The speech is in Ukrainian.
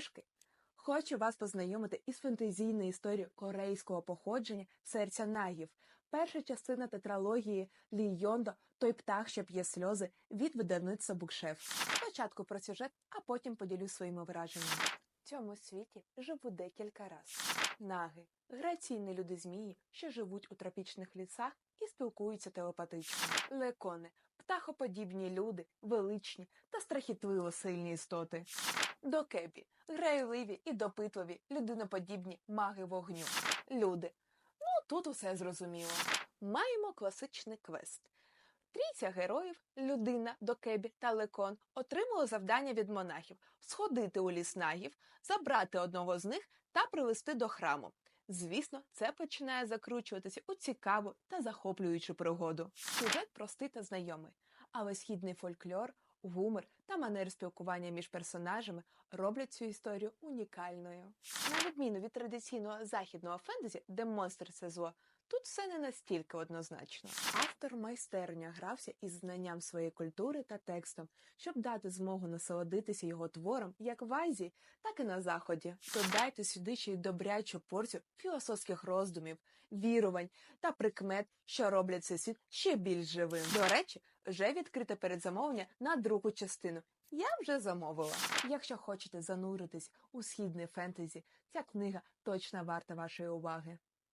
книжки. Хочу вас познайомити із фентезійною історією корейського походження серця нагів. Перша частина тетралогії Лі Йондо Той птах, що п'є сльози від видавництва Букшеф. Спочатку про сюжет, а потім поділюсь своїми враженнями. В цьому світі живу декілька раз. Наги граційні люди змії, що живуть у тропічних лісах і спілкуються телепатично. Лекони птахоподібні люди, величні страхітливо сильні істоти. Докебі грайливі і допитливі, людиноподібні маги вогню. Люди. Ну тут усе зрозуміло. Маємо класичний квест. Трійця героїв, людина, докебі та лекон, отримали завдання від монахів сходити у ліс нагів, забрати одного з них та привести до храму. Звісно, це починає закручуватися у цікаву та захоплюючу пригоду. Сюжет простий та знайомий, але східний фольклор, гумор та манер спілкування між персонажами роблять цю історію унікальною. На відміну від традиційного західного фентезі, де монстр це зло, тут все не настільки однозначно. Автор майстерня грався із знанням своєї культури та текстом, щоб дати змогу насолодитися його твором як в Азії, так і на заході. Додайте сюди ще й добрячу порцію філософських роздумів, вірувань та прикмет, що роблять цей світ ще більш живим. До речі, вже відкрите передзамовлення на другу частину. Я вже замовила. Якщо хочете зануритись у східне фентезі, ця книга точно варта вашої уваги.